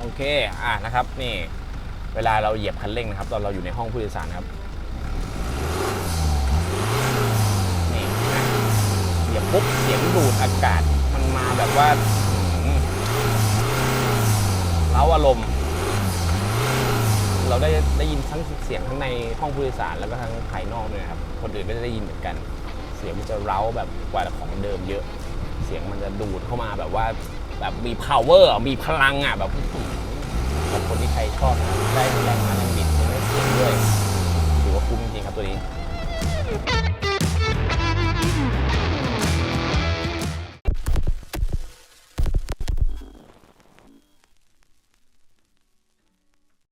โอเคอะนะครับ นี่ เวลาเราเหยียบคันเร่งนะครับ ตอนเราอยู่ในห้องผู้โดยสารครับ นี่นะเหยียบปุ๊บเสียงดูดอากาศ มันมาแบบว่าเล้าอารมณ์ เราได้ได้ยินทั้งเสียงทั้งในห้องผู้โดยสารแล้วก็ทั้งภายนอกด้วยครับ คนอื่นไม่ได้ยินเหมือนกัน เสียงมันจะเร้าแบบกว่าของเดิมเยอะ เสียงมันจะดูดเข้ามาแบบว่าแบบมี power มีพลังอะแบบ ใครชอบได้แรง